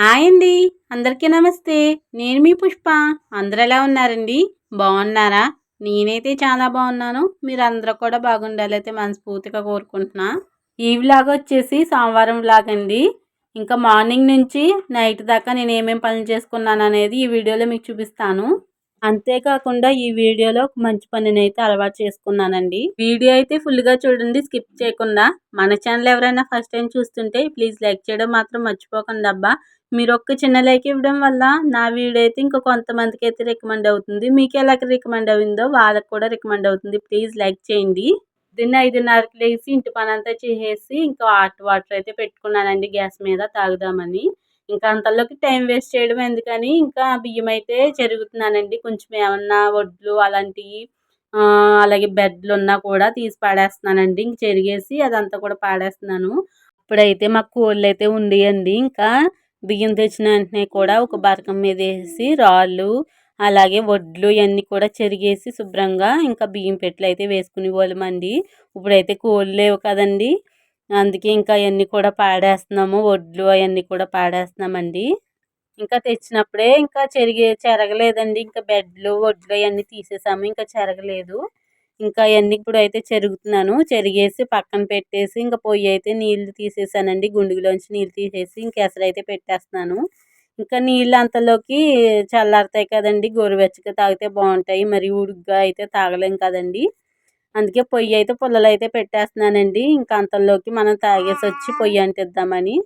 Hi అండి. అందరికీ నమస్తే. నేను మీ పుష్ప. అందరు ఎలా ఉన్నారండి? బాగున్నారా? నేనైతే చాలా బాగున్నాను. మీరు అందరూ కూడా బాగుండాలైతే మనస్ఫూర్తిగా కోరుకుంటున్నా. ఈ వ్లాగ్ వచ్చేసి సోమవారం వ్లాగ్ అండి. ఇంకా మార్నింగ్ నుంచి నైట్ దాకా నేను ఏమేమి పనులు చేసుకున్నాను అనేది ఈ వీడియోలో మీకు చూపిస్తాను. అంతేకాకుండా ఈ వీడియోలో ఒక మంచి పనిని అయితే అలవాటు చేసుకున్నానండి. వీడియో అయితే ఫుల్గా చూడండి స్కిప్ చేయకుండా. మన ఛానల్ ఎవరైనా ఫస్ట్ టైం చూస్తుంటే ప్లీజ్ లైక్ చేయడం మాత్రం మర్చిపోకండి అబ్బా. మీరు ఒక్క చిన్న లైక్ ఇవ్వడం వల్ల నా వీడియో అయితే ఇంకా కొంతమందికి అయితే రికమెండ్ అవుతుంది. మీకు ఎలా రికమెండ్ అయిందో వాళ్ళకి కూడా రికమెండ్ అవుతుంది. ప్లీజ్ లైక్ చేయండి. దీన్ని ఐదున్నరకు లేసి ఇంటి పని అంతా చేసేసి ఇంకా హాట్ వాటర్ అయితే పెట్టుకున్నానండి గ్యాస్ మీద తాగుదామని. ఇంకా అంతలోకి టైం వేస్ట్ చేయడం ఎందుకని ఇంకా బియ్యం అయితే చెరుగుతున్నానండి. కొంచెం ఏమన్నా వడ్లు అలాంటివి అలాగే బెడ్లు ఉన్నా కూడా తీసి పాడేస్తున్నానండి. ఇంక చెరిగేసి అదంతా కూడా పాడేస్తున్నాను. ఇప్పుడైతే మాకు కోళ్ళు అయితే ఉండేయండి. ఇంకా బియ్యం తెచ్చిన వెంటనే కూడా ఒక బరకం మీద వేసి రాళ్ళు అలాగే వడ్లు ఇవన్నీ కూడా చెరిగేసి శుభ్రంగా ఇంకా బియ్యం పెట్లు అయితే వేసుకునే వాళ్ళమండి ఇప్పుడైతే కోళ్ళు లేవు కదండి. అందుకే ఇంకా అవన్నీ కూడా పాడేస్తున్నాము. వడ్లు అవన్నీ కూడా పాడేస్తున్నామండి. ఇంకా తెచ్చినప్పుడే ఇంకా చెరిగే చెరగలేదండి. ఇంకా బెడ్లు వడ్లు అవన్నీ తీసేసాము. ఇంకా చెరగలేదు. ఇంకా అవన్నీ ఇప్పుడు అయితే చెరుగుతున్నాను. చెరిగేసి పక్కన పెట్టేసి ఇంకా పొయ్యి అయితే నీళ్ళు తీసేసానండి. గుండుగులోంచి నీళ్ళు తీసేసి ఇంకా ఎసరు అయితే పెట్టేస్తున్నాను. ఇంకా నీళ్ళు అంతలోకి చల్లారుతాయి కదండి. గోరువెచ్చగా తాగితే బాగుంటాయి. మరి ఉడుగ్గా అయితే తాగలేం కదండి. అందుకే పొయ్యి అయితే పుల్లలు అయితే పెట్టేస్తున్నానండి. ఇంకా అంతలోకి మనం తాగేసి వచ్చి పొయ్యి అంటిద్దామని.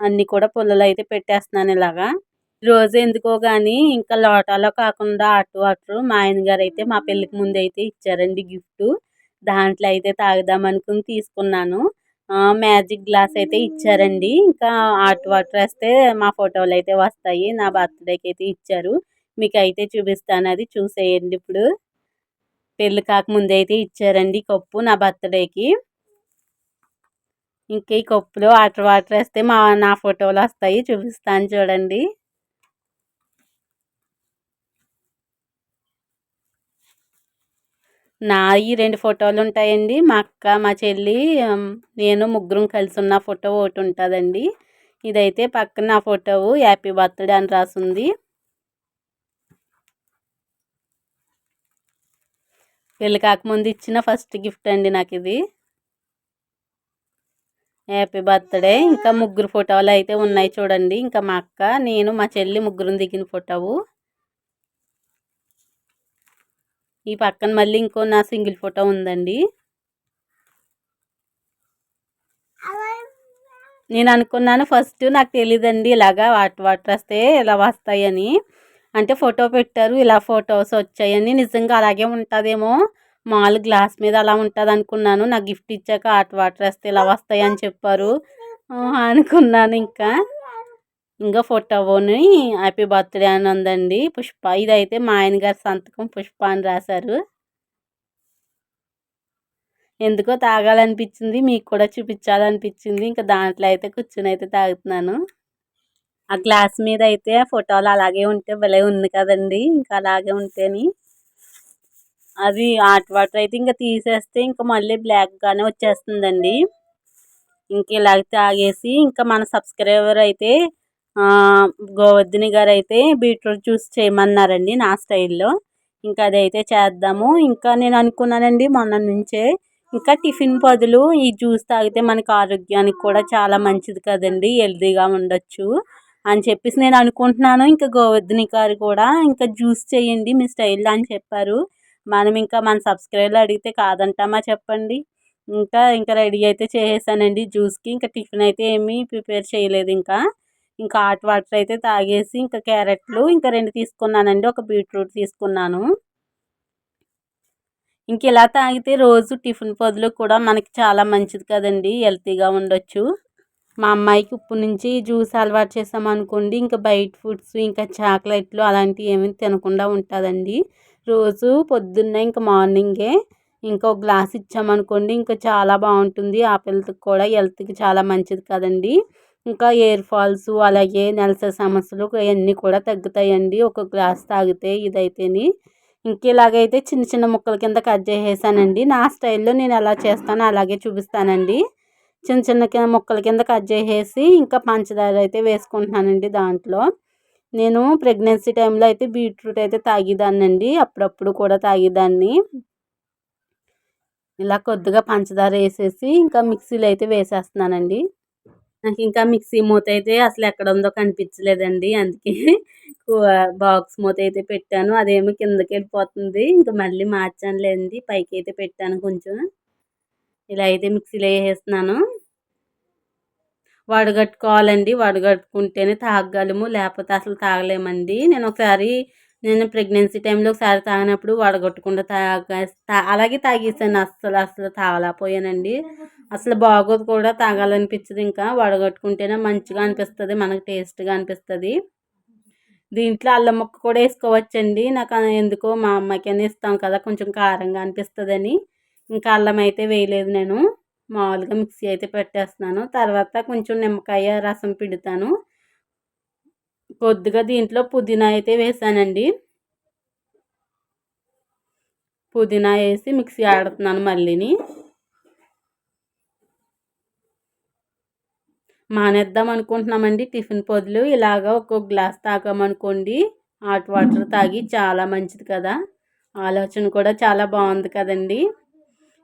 అన్నీ కూడా పుల్లలు అయితే పెట్టేస్తున్నాను ఇలాగా. రోజు ఎందుకో కానీ ఇంకా లోటాలో కాకుండా అటు అటు మా ఆయన గారు అయితే మా పెళ్ళికి ముందు అయితే ఇచ్చారండి గిఫ్ట్. దాంట్లో అయితే తాగుదాం అనుకుని తీసుకున్నాను. మ్యాజిక్ గ్లాస్ అయితే ఇచ్చారండి. ఇంకా హాట్ వాటర్ వేస్తే మా ఫోటోలు అయితే వస్తాయి. నా బర్త్డేకి అయితే ఇచ్చారు. మీకు అయితే చూపిస్తాను. అది చూసేయండి ఇప్పుడు. పెళ్ళి కాకముందు అయితే ఇచ్చారండి కప్పు నా బర్త్డేకి ఇంకా ఈ కప్పులో వాటర్ వాటర్ వేస్తే మా నా ఫోటోలు వస్తాయి. చూపిస్తాను చూడండి. నా ఈ రెండు ఫోటోలు ఉంటాయండి. మా అక్క మా చెల్లి నేను ముగ్గురం కలిసి ఉన్న ఫోటో ఒకటి ఉంటుందండి. ఇదైతే పక్కన నా ఫోటో హ్యాపీ బర్త్డే అని రాసింది. పెళ్ళి కాకముందు ఇచ్చిన ఫస్ట్ గిఫ్ట్ అండి నాకు ఇది హ్యాపీ బర్త్డే. ఇంకా ముగ్గురు ఫోటోలు అయితే ఉన్నాయి చూడండి. ఇంకా మా అక్క నేను మా చెల్లి ముగ్గురు దిగిన ఫోటో ఈ పక్కన మళ్ళీ ఇంకో నా సింగిల్ ఫోటో ఉందండి. నేను అనుకున్నాను ఫస్ట్ నాకు తెలియదండి ఇలాగా వాటర్ వాటర్ వస్తే ఇలా వస్తాయని. అంటే ఫోటో పెట్టారు ఇలా ఫొటోస్ వచ్చాయని. నిజంగా అలాగే ఉంటుందేమో. మాల్ గ్లాస్ మీద అలా ఉంటుంది అనుకున్నాను నాకు గిఫ్ట్ ఇచ్చాక హాట్ వాటర్ వస్తే ఇలా వస్తాయి అని చెప్పారు అనుకున్నాను ఇంకా. ఇంకా ఫోటోని హ్యాపీ బర్త్డే అని ఉందండి పుష్ప ఇదైతే మా ఆయన గారి సంతకం పుష్ప అని రాశారు. ఎందుకో తాగాలనిపించింది మీకు కూడా చూపించాలనిపించింది. ఇంకా దాంట్లో అయితే కూర్చుని అయితే తాగుతున్నాను. ఆ గ్లాస్ మీద అయితే ఫోటోలు అలాగే ఉంటే భలే ఉంది కదండి. ఇంకా అలాగే ఉంటేని. అది హాట్ వాటర్ అయితే ఇంకా తీసేస్తే ఇంకా మళ్ళీ బ్లాక్గానే వచ్చేస్తుందండి. ఇంక ఇలాగ తాగేసి ఇంకా మన సబ్స్క్రైబర్ అయితే గోవర్ధిని గారు అయితే బీట్రూట్ జ్యూస్ చేయమన్నారండి నా స్టైల్లో. ఇంకా అదైతే చేద్దాము. ఇంకా నేను అనుకున్నానండి మొన్న నుంచే. ఇంకా టిఫిన్ బదులు ఈ జ్యూస్ తాగితే మనకు ఆరోగ్యానికి కూడా చాలా మంచిది కదండి హెల్దీగా ఉండొచ్చు అని చెప్పేసి నేను అనుకుంటున్నాను. ఇంకా గోవర్ధిని గారు కూడా ఇంకా జ్యూస్ చేయండి మీ స్టైల్లో అని చెప్పారు. మనం ఇంకా మన సబ్స్క్రైబర్లు అడిగితే కాదంటామా చెప్పండి. ఇంకా ఇంకా రెడీ అయితే చేసేసానండి జ్యూస్కి. ఇంకా టిఫిన్ అయితే ఏమీ ప్రిపేర్ చేయలేదు ఇంకా. ఇంకా హాట్ వాటర్ అయితే తాగేసి ఇంకా క్యారెట్లు ఇంకా రెండు తీసుకున్నానండి. ఒక బీట్రూట్ తీసుకున్నాను. ఇంక ఇలా తాగితే రోజు టిఫిన్ పొదులు కూడా మనకి చాలా మంచిది కదండి. హెల్తీగా ఉండొచ్చు. మా అమ్మాయికి ఉప్పు నుంచి జ్యూస్ అలవాటు చేసామనుకోండి ఇంకా బయట ఫుడ్స్ ఇంకా చాక్లెట్లు అలాంటివి ఏమీ తినకుండా ఉంటుందండి. రోజు పొద్దున్నే ఇంకా మార్నింగే ఇంకా ఒక గ్లాస్ ఇచ్చామనుకోండి ఇంకా చాలా బాగుంటుంది. ఆ పిల్లలకి కూడా హెల్త్కి చాలా మంచిది కదండి. ఇంకా ఎయిర్ ఫాల్స్ అలాగే నెలసరి సమస్యలు అవన్నీ కూడా తగ్గుతాయండి. ఒక గ్లాస్ తాగితే ఇదైతేని. ఇంక ఇలాగైతే చిన్న చిన్న ముక్కల కింద కట్ చేసేసానండి. నా స్టైల్లో నేను ఎలా చేస్తానో అలాగే చూపిస్తానండి. చిన్న చిన్న కింద ముక్కల కింద కట్ చేసేసి ఇంకా పంచదార అయితే వేసుకుంటున్నానండి దాంట్లో. నేను ప్రెగ్నెన్సీ టైంలో అయితే బీట్రూట్ అయితే తాగేదాన్నండి. అప్పుడప్పుడు కూడా తాగేదాన్ని. ఇలా కొద్దిగా పంచదార వేసేసి ఇంకా మిక్సీలో అయితే వేసేస్తున్నానండి. నాకు ఇంకా మిక్సీ మూత అయితే అసలు ఎక్కడ ఉందో కనిపించలేదండి. అందుకే బాక్స్ మూత అయితే పెట్టాను. అదేమో కిందకి వెళ్ళిపోతుంది. ఇంకా మళ్ళీ మార్చానులేండి. పైకి అయితే పెట్టాను కొంచెం. ఇలా అయితే మిక్సీలో వేసేస్తున్నాను. వడగట్టుకోవాలండి. వడగట్టుకుంటేనే తాగగలము. లేకపోతే అసలు తాగలేమండి. నేను ఒకసారి నేను ప్రెగ్నెన్సీ టైంలో ఒకసారి తాగినప్పుడు వడగొట్టకుండా తాగా అలాగే తాగేసాను. అస్సలు అస్సలు తాగలేకపోయానండి అసలు బాగోదు కూడా తాగాలనిపించదు ఇంకా. వడగట్టుకుంటేనే మంచిగా అనిపిస్తుంది మనకు టేస్ట్గా అనిపిస్తుంది. దీంట్లో అల్లం ముక్క కూడా వేసుకోవచ్చండి. నాకు ఎందుకో మా అమ్మాయికైనా ఇస్తాం కదా కొంచెం కారంగా అనిపిస్తుందని. ఇంకా అల్లం అయితే వేయలేదు నేను. మామూలుగా మిక్సీ అయితే పెట్టేస్తున్నాను. తర్వాత కొంచెం నిమ్మకాయ రసం పిండుతాను. కొద్దిగా దీంట్లో పుదీనా అయితే వేసానండి. పుదీనా వేసి మిక్సీ ఆడుతున్నాను మళ్ళీని. మానేద్దాం అనుకుంటున్నామండి టిఫిన్ పొదులు. ఇలాగ ఒక్కొక్క గ్లాస్ తాగామనుకోండి హాట్ వాటర్ తాగి చాలా మంచిది కదా. ఆలోచన కూడా చాలా బాగుంది కదండి.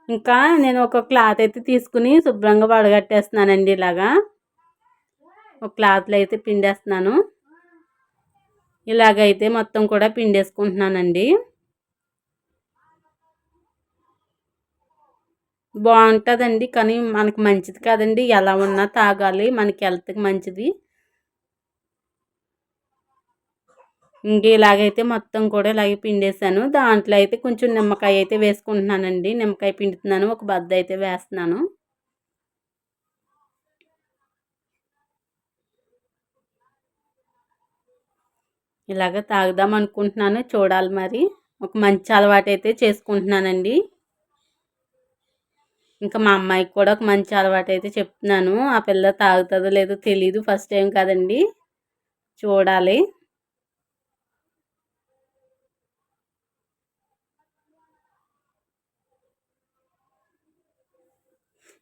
ఇంకా నేను ఒక క్లాత్ అయితే తీసుకుని శుభ్రంగా వడగట్టేస్తున్నానండి ఇలాగా. ఒక క్లాత్లో అయితే పిండేస్తున్నాను. ఇలాగైతే మొత్తం కూడా పిండేసుకుంటున్నానండి. బాగుంటుందండి కానీ మనకి మంచిది కదండి. ఎలా ఉన్నా తాగాలి. మనకి హెల్త్కి మంచిది. ఇంక ఇలాగైతే మొత్తం కూడా ఇలాగే పిండేసాను దాంట్లో అయితే కొంచెం నిమ్మకాయ అయితే వేసుకుంటున్నానండి. నిమ్మకాయ పిండుతున్నాను. ఒక బద్ద అయితే వేస్తున్నాను. ఇలాగ తాగుదాం అనుకుంటున్నాను. చూడాలి మరి. ఒక మంచి అలవాటు అయితే చేసుకుంటున్నానండి. ఇంకా మా అమ్మాయికి కూడా ఒక మంచి అలవాటు అయితే చెప్తున్నాను. ఆ పిల్ల తాగుతుందో లేదో తెలీదు. ఫస్ట్ టైం కదండి. చూడాలి.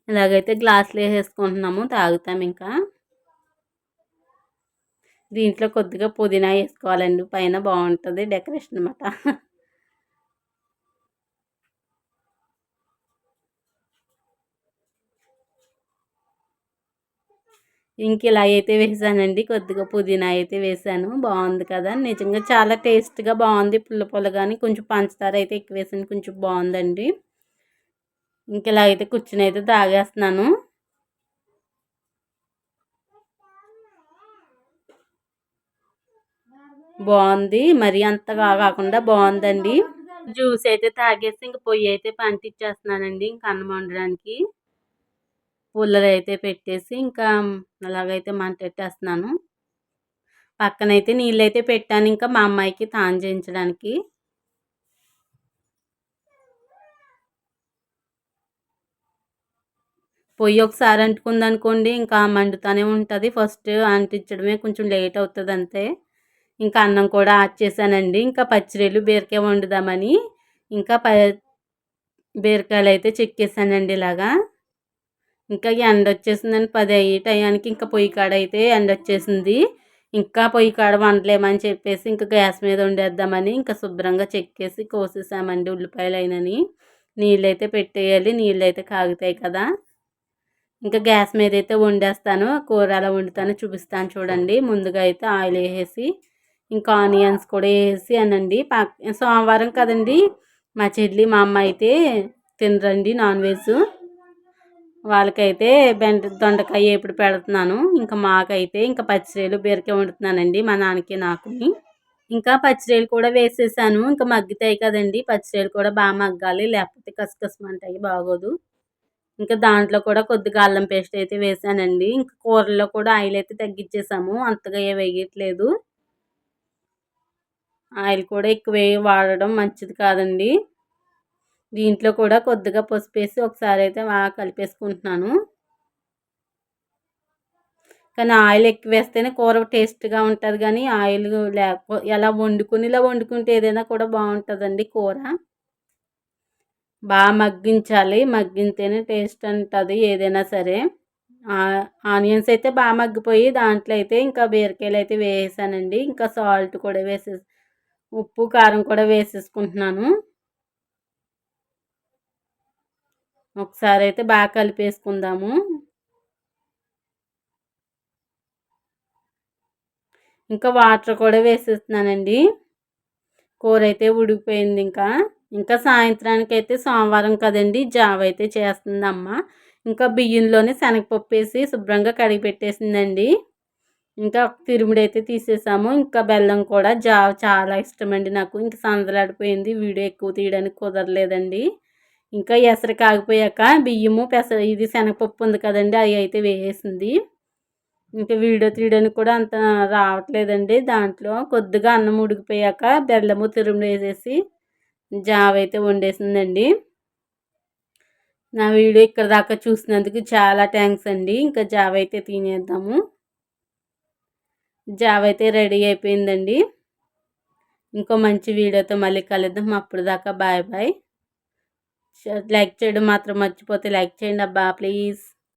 ఇలాగైతే గ్లాసులు వేసేసుకుంటున్నాము. తాగుతాం ఇంకా. దీంట్లో కొద్దిగా పుదీనా వేసుకోవాలండి. పైన బాగుంటుంది డెకరేషన్ అనమాట ఇంక ఇలా అయితే వేసానండి. కొద్దిగా పుదీనా అయితే వేసాను. బాగుంది కదా. నిజంగా చాలా టేస్ట్గా బాగుంది. పుల్ల పుల్ల కానీ కొంచెం పంచదార అయితే ఎక్కువ వేసాను. కొంచెం బాగుందండి. ఇంక ఇలా అయితే కూర్చుని అయితే తాగేస్తున్నాను. బాగుంది. మరీ అంతగా కాకుండా బాగుందండి. జ్యూస్ అయితే తాగేసి ఇంక పొయ్యి అయితే పంటిచ్చేస్తున్నానండి ఇంకా అన్నం వండడానికి. పుల్లలు అయితే పెట్టేసి ఇంకా అలాగైతే మంటెట్టేస్తున్నాను. పక్కనైతే నీళ్ళు అయితే పెట్టాను. ఇంకా మా అమ్మాయికి తాన్ చేయించడానికి. పొయ్యి ఒకసారి అంటుకుంది అనుకోండి ఇంకా మండుతూనే ఉంటుంది. ఫస్ట్ అంటించడమే కొంచెం లేట్ అవుతుంది అంతే ఇంకా అన్నం కూడా ఆడ్ చేశానండి. ఇంకా పచ్చిరేలు బీరకాయ వండుదామని ఇంకా ప బీరకాయలు అయితే చెక్కేసానండి ఇలాగా. ఇంకా ఎండ వచ్చేసిందని పది అయ్యే టయానికి ఇంకా పొయ్యి కాడ అయితే ఎండ వచ్చేసింది. ఇంకా పొయ్యి కాడ వండలేమని చెప్పేసి ఇంకా గ్యాస్ మీద వండేద్దామని ఇంకా శుభ్రంగా చెక్కేసి కోసేసామండి ఉల్లిపాయలు అయినని నీళ్ళు అయితే పెట్టేయాలి. నీళ్ళు అయితే కాగుతాయి కదా. ఇంకా గ్యాస్ మీద అయితే వండేస్తాను. కూర అలా వండుతాను చూపిస్తాను చూడండి. ముందుగా అయితే ఆయిల్ వేసేసి ఇంకా ఆనియన్స్ కూడా వేసి అనండి. సోమవారం కదండి. మా చెల్లి మా అమ్మ అయితే తినరండి నాన్ వెజ్. వాళ్ళకైతే బెండ దొండకాయ ఎప్పుడు పెడుతున్నాను. ఇంకా మాకైతే ఇంకా పచ్చిరేలు బీరకాయ వండుతున్నానండి మా నాన్నకి నాకు ఇంకా పచ్చిరేలు కూడా వేసేసాను. ఇంకా మగ్గుతాయి కదండి. పచ్చిరేలు కూడా బాగా మగ్గాలి. లేకపోతే కసకసమంటాయి బాగోదు. ఇంకా దాంట్లో కూడా కొద్దిగా అల్లం పేస్ట్ అయితే వేసానండి. ఇంకా కూరల్లో కూడా ఆయిల్ అయితే తగ్గించేసాము. అంతగా ఏ వేయట్లేదు. ఆయిల్ కూడా ఎక్కువ వాడడం మంచిది కాదండి. దీంట్లో కూడా కొద్దిగా పసుపు వేసి ఒకసారి అయితే బాగా కలిపేసుకుంటున్నాను. కానీ ఆయిల్ ఎక్కువ వేస్తేనే కూర టేస్ట్గా ఉంటుంది కానీ ఆయిల్ లేకపో ఎలా వండుకుని ఇలా వండుకుంటే ఏదైనా కూడా బాగుంటుందండి కూర. బాగా మగ్గించాలి. మగ్గితేనే టేస్ట్ ఉంటుంది ఏదైనా సరే. ఆనియన్స్ అయితే బాగా మగ్గిపోయి దాంట్లో అయితే ఇంకా బీరకాయలు అయితే వేసానండి. ఇంకా సాల్ట్ కూడా వేసే ఉప్పు కారం కూడా వేసేసుకుంటున్నాను. ఒకసారి అయితే బాగా కలిపేసుకుందాము. ఇంకా వాటర్ కూడా వేసేస్తున్నానండి. కూర అయితే ఉడికిపోయింది ఇంకా. ఇంకా సాయంత్రానికి అయితే సోమవారం కదండి జావ అయితే చేస్తుంది అమ్మ ఇంకా బియ్యంలోనే శనగపప్పు వేసి శుభ్రంగా కడిగి పెట్టేసిందండి. ఇంకా తిరుముడు అయితే తీసేసాము. ఇంకా బెల్లం కూడా జావ చాలా ఇష్టం అండి నాకు. ఇంకా సందలాడిపోయింది. వీడియో ఎక్కువ తీయడానికి కుదరలేదండి. ఇంకా ఎసరు కాగిపోయాక బియ్యము పెసర ఇది శనగపప్పు ఉంది కదండి అవి అయితే వేసేసింది. ఇంకా వీడియో తీయడానికి కూడా అంత రావట్లేదండి దాంట్లో. కొద్దిగా అన్నం ఉడికిపోయాక బెల్లము తిరుముడు వేసేసి జావ అయితే వండేసిందండి. నా వీడియో ఇక్కడ దాకా చూసినందుకు చాలా థ్యాంక్స్ అండి. ఇంకా జావ అయితే తినేద్దాము. జావ అయితే రెడీ అయిపోయిందండి. ఇంకో మంచి వీడియోతో మళ్ళీ కలుద్దాం. అప్పుడు దాకా బాయ్ బాయ్. లైక్ చేయడం మాత్రం మర్చిపోతే లైక్ చేయండి అబ్బా ప్లీజ్.